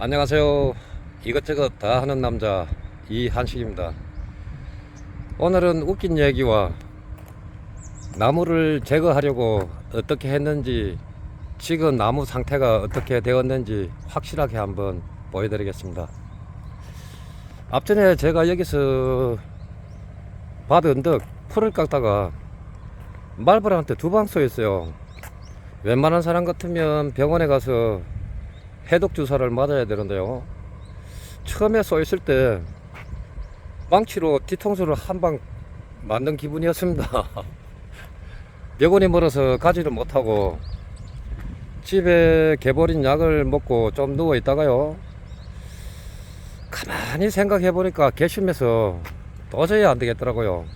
안녕하세요. 이것저것 다 하는 남자 이한식입니다. 오늘은 웃긴 얘기와 나무를 제거하려고 어떻게 했는지 지금 나무 상태가 어떻게 되었는지 확실하게 한번 보여드리겠습니다. 앞전에 제가 여기서 밭 언덕 풀을 깎다가 말벌한테 두 방 쏘였어요. 웬만한 사람 같으면 병원에 가서 해독 주사를 맞아야 되는데요. 처음에 쏘였을 때 망치로 뒤통수를 한 방 맞는 기분이었습니다. 병원이 멀어서 가지를 못하고 집에 개버린 약을 먹고 좀 누워 있다가요. 가만히 생각해 보니까 개심해서 도저히 안 되겠더라고요.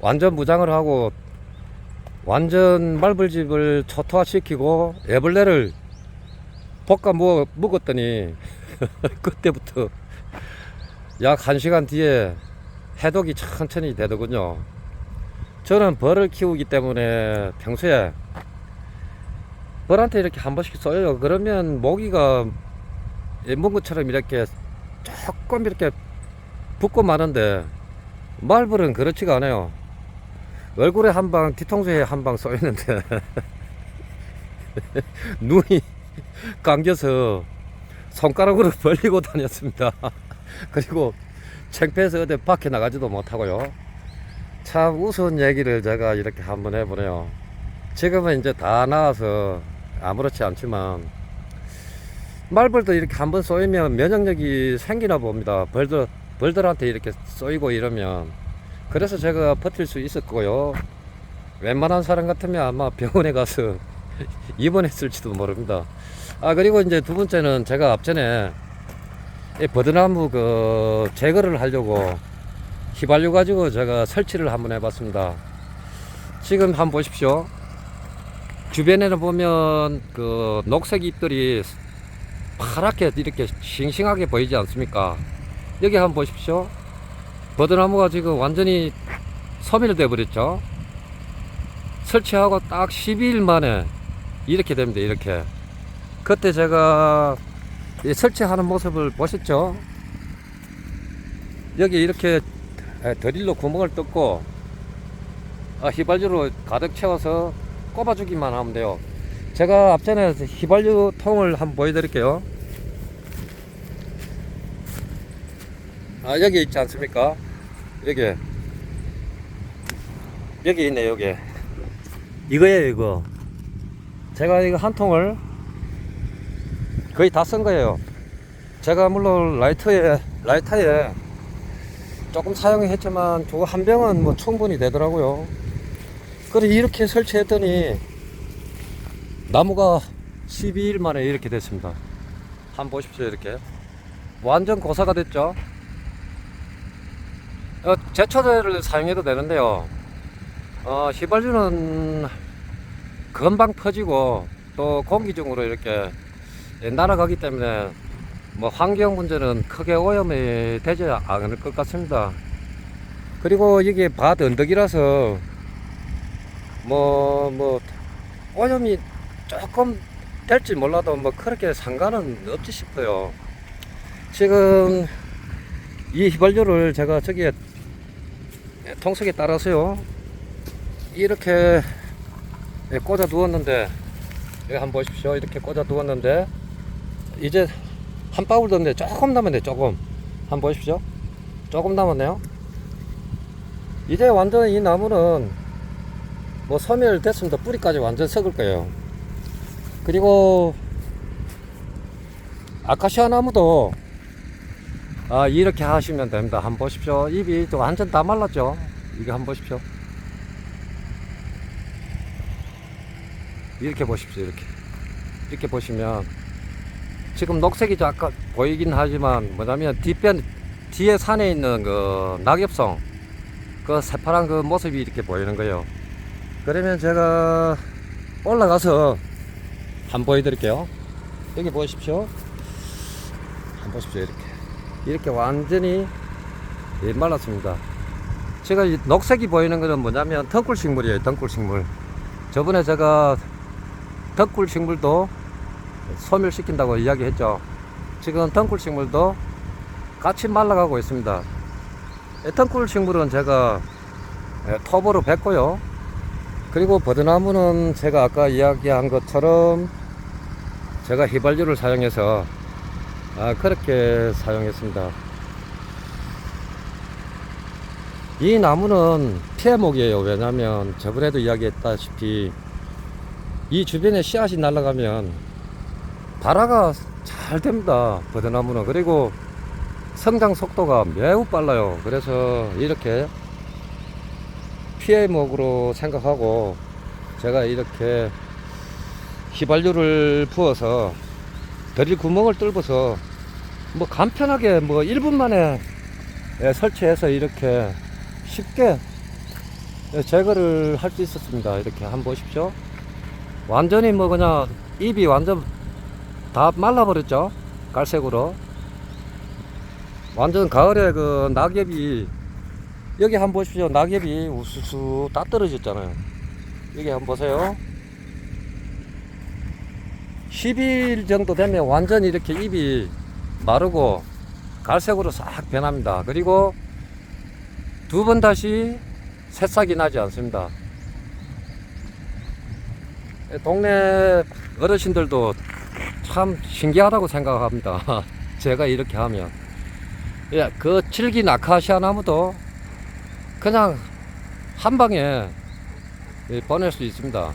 완전 무장을 하고 완전 말벌집을 초토화시키고 애벌레를 볶아 먹, 먹었더니 그때부터 약 1시간 뒤에 해독이 천천히 되더군요. 저는 벌을 키우기 때문에 평소에 벌한테 이렇게 한 번씩 쏘여요. 그러면 모기가 문 것처럼 이렇게 조금 이렇게 붙고 마는데 말벌은 그렇지가 않아요. 얼굴에 한 방, 뒤통수에 한 방 쏘였는데 눈이 감겨서 손가락으로 벌리고 다녔습니다. 그리고 창피해서 어디 밖에 나가지도 못하고요. 참 우스운 얘기를 제가 이렇게 한번 해보네요. 지금은 이제 다 나와서 아무렇지 않지만 말벌도 이렇게 한번 쏘이면 면역력이 생기나 봅니다. 벌들, 벌들한테 이렇게 쏘이고 이러면 그래서 제가 버틸 수 있었고요. 웬만한 사람 같으면 아마 병원에 가서 입원했을지도 모릅니다. 아 그리고 이제 두 번째는 제가 앞전에 이 버드나무 그 제거를 하려고 휘발유 가지고 제가 설치를 한번 해봤습니다. 지금 한번 보십시오. 주변에는 보면 그 녹색 잎들이 파랗게 이렇게 싱싱하게 보이지 않습니까? 여기 한번 보십시오. 버드나무가 지금 완전히 소멸돼 버렸죠. 설치하고 딱 12일 만에 이렇게 됩니다. 이렇게. 그때 제가 이 설치하는 모습을 보셨죠? 여기 이렇게 드릴로 구멍을 뚫고 아, 휘발유로 가득 채워서 꼽아주기만 하면 돼요. 제가 앞전에 휘발유 통을 한번 보여드릴게요. 아, 여기 있지 않습니까? 여기. 여기 있네, 여기. 이거예요, 이거. 제가 이거 한 통을 거의 다 쓴 거예요. 제가 물론 라이터에, 라이터에 조금 사용했지만 저거 한 병은 뭐 충분히 되더라고요. 그래, 이렇게 설치했더니 나무가 12일 만에 이렇게 됐습니다. 한번 보십시오, 이렇게. 완전 고사가 됐죠? 어, 제초제를 사용해도 되는데요. 어, 휘발유는 금방 퍼지고 또 공기 중으로 이렇게 날아가기 때문에 뭐 환경 문제는 크게 오염이 되지 않을 것 같습니다. 그리고 이게 밭 언덕이라서 뭐, 뭐, 오염이 조금 될지 몰라도 뭐 그렇게 상관은 없지 싶어요. 지금 이 휘발유를 제가 저기에 통속에 따라서요 이렇게 꽂아 두었는데 여기 한번 보십시오 이렇게 꽂아 두었는데 이제 한더 넣는데 조금 남았네 조금 한번 보십시오 조금 남았네요 이제 완전 이 나무는 뭐 소멸 됐습니다 뿌리까지 완전 썩을 거예요 그리고 아카시아 나무도 아, 이렇게 하시면 됩니다. 한번 보십시오. 입이 또 완전 다 말랐죠? 이거 한번 보십시오. 이렇게 보십시오. 이렇게. 이렇게 보시면 지금 녹색이 아까 보이긴 하지만 뭐냐면 뒷변, 뒤에 산에 있는 그 낙엽성 그 새파란 그 모습이 이렇게 보이는 거예요. 그러면 제가 올라가서 한번 보여드릴게요. 여기 보십시오. 한번 보십시오. 이렇게. 이렇게 완전히 예, 말랐습니다. 제가 이 녹색이 보이는 것은 뭐냐면 덩굴 식물이에요. 덩굴 식물. 저번에 제가 덩굴 식물도 소멸시킨다고 이야기했죠. 지금 덩굴 식물도 같이 말라가고 있습니다. 이 덩굴 식물은 제가 예, 톱으로 뱉고요. 그리고 버드나무는 제가 아까 이야기한 것처럼 제가 휘발유를 사용해서 아, 그렇게 사용했습니다. 이 나무는 피해목이에요. 왜냐하면 저번에도 이야기했다시피 이 주변에 씨앗이 날아가면 발화가 잘 됩니다. 버드나무는 그리고 성장 속도가 매우 빨라요. 그래서 이렇게 피해목으로 생각하고 제가 이렇게 휘발유를 부어서 드릴 구멍을 뚫어서 뭐 간편하게 뭐 1분 만에 예, 설치해서 이렇게 쉽게 예, 제거를 할 수 있었습니다. 이렇게 한번 보십시오. 완전히 뭐 그냥 잎이 완전 다 말라버렸죠. 갈색으로. 완전 가을에 그 낙엽이 여기 한번 보십시오. 낙엽이 우수수 다 떨어졌잖아요. 여기 한번 보세요. 10일 정도 되면 완전 이렇게 잎이 마르고 갈색으로 싹 변합니다. 그리고 두 번 다시 새싹이 나지 않습니다. 동네 어르신들도 참 신기하다고 생각합니다. 제가 이렇게 하면. 예, 그 칠기 아카시아 나무도 그냥 한 방에 예, 보낼 수 있습니다.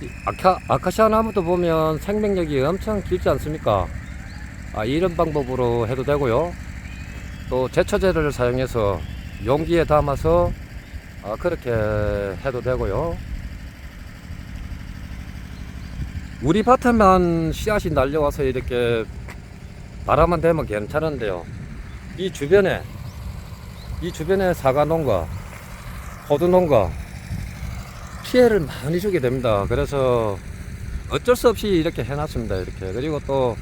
이 아카, 아카시아 나무도 보면 생명력이 엄청 길지 않습니까? 아, 이런 방법으로 해도 되고요. 또 제초제를 사용해서 용기에 담아서 아, 그렇게 해도 되고요. 우리 밭에만 씨앗이 날려와서 이렇게 바람만 대면 괜찮은데요. 이 주변에 이 주변에 사과 농가, 호두 농가 피해를 많이 주게 됩니다. 그래서 어쩔 수 없이 이렇게 해놨습니다. 이렇게 그리고 또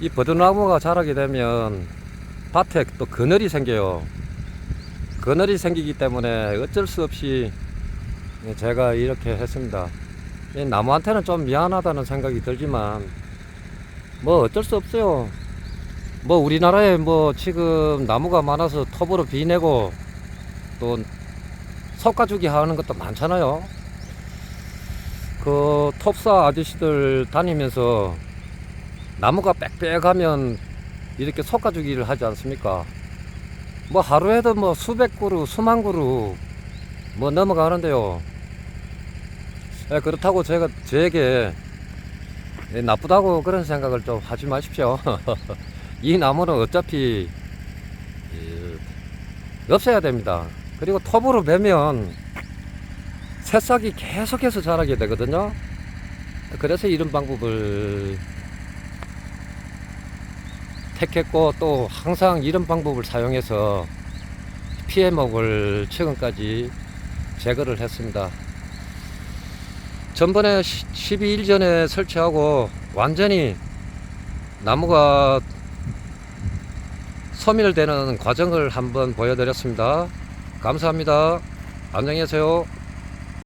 이 버드나무가 자라게 되면 밭에 또 그늘이 생겨요. 그늘이 생기기 때문에 어쩔 수 없이 제가 이렇게 했습니다. 이 나무한테는 좀 미안하다는 생각이 들지만 뭐 어쩔 수 없어요. 뭐 우리나라에 뭐 지금 나무가 많아서 톱으로 비내고 또 석가주기 하는 것도 많잖아요. 그 톱사 아저씨들 다니면서 나무가 빽빽하면 이렇게 석가주기를 하지 않습니까? 뭐 하루에도 뭐 수백 그루, 수만 그루 뭐 넘어가는데요. 예, 그렇다고 제가 저에게 예, 나쁘다고 그런 생각을 좀 하지 마십시오. 이 나무는 어차피 예, 없애야 됩니다. 그리고 톱으로 베면 새싹이 계속해서 자라게 되거든요. 그래서 이런 방법을 택했고 또 항상 이런 방법을 사용해서 피해목을 최근까지 제거를 했습니다. 전번에 12일 전에 설치하고 완전히 나무가 소멸되는 과정을 한번 보여드렸습니다. 감사합니다. 안녕히 계세요.